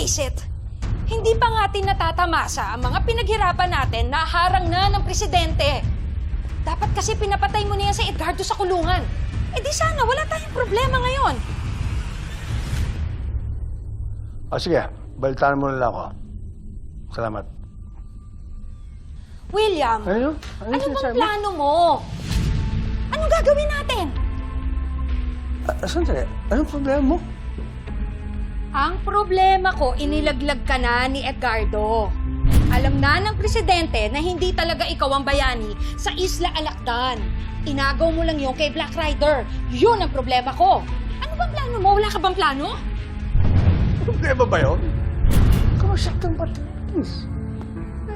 Visit, hindi pa nga atin natatamasa ang mga pinaghirapan natin na harang na ng presidente. Dapat kasi pinapatay mo na yan si Edgardo sa kulungan. Eh di sana wala tayong problema ngayon. O sige, balitaan mo na lang ako. Salamat. William, Ano? Ano, ano bang plano mo? Anong gagawin natin? Ah, sandali. Anong problema mo? Ang problema ko, inilaglag ka na ni Edgardo. Alam na ng presidente na hindi talaga ikaw ang bayani sa Isla Alacdan. Inagaw mo lang yung kay Black Rider. Yun ang problema ko. Ano bang plano mo? Wala ka bang plano? Problema ba yun? Kamasaktan ba ito?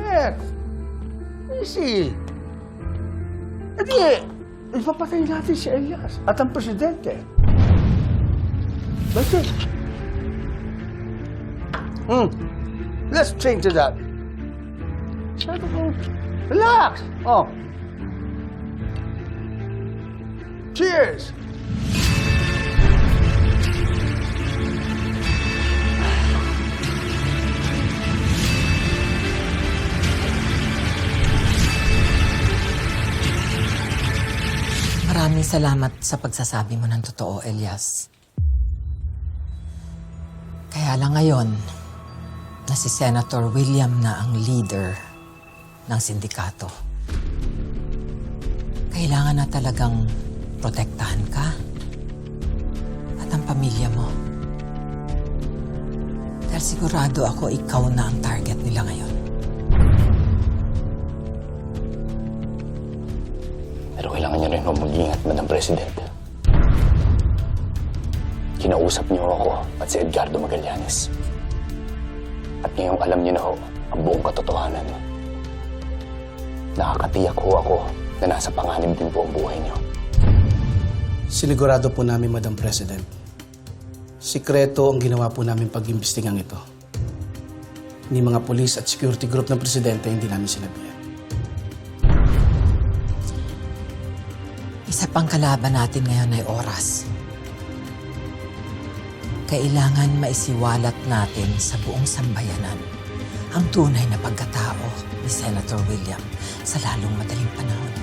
Yes. Easy. E di, ipapatay natin si Elias at ang presidente. That's it. Hmm. Let's change to that. Sabi ko, relax. Oh. Cheers. Maraming salamat sa pagsasabi mo ng totoo, Elias. Kaya lang ngayon, na si Senator William na ang leader ng sindikato. Kailangan na talagang protektahan ka at ang pamilya mo. Dahil sigurado ako ikaw na ang target nila ngayon. Pero kailangan niyo rin mag-ingat, Madam President. Kinausap niyo ako at si Edgardo Magallanes. At ngayong alam niyo na ho ang buong katotohanan. Nakakatiyak ho ako na nasa panganib din po ang buhay niyo. Sinigurado po namin, Madam President. Sikreto ang ginawa po namin pag-imbestigang ito. Ni mga polis at security group ng presidente hindi namin sinabihan. Isa pang kalaban natin ngayon ay oras. Kailangan maisiwalat natin sa buong sambayanan ang tunay na pagkatao ni Senator William sa lalong madaling panahon.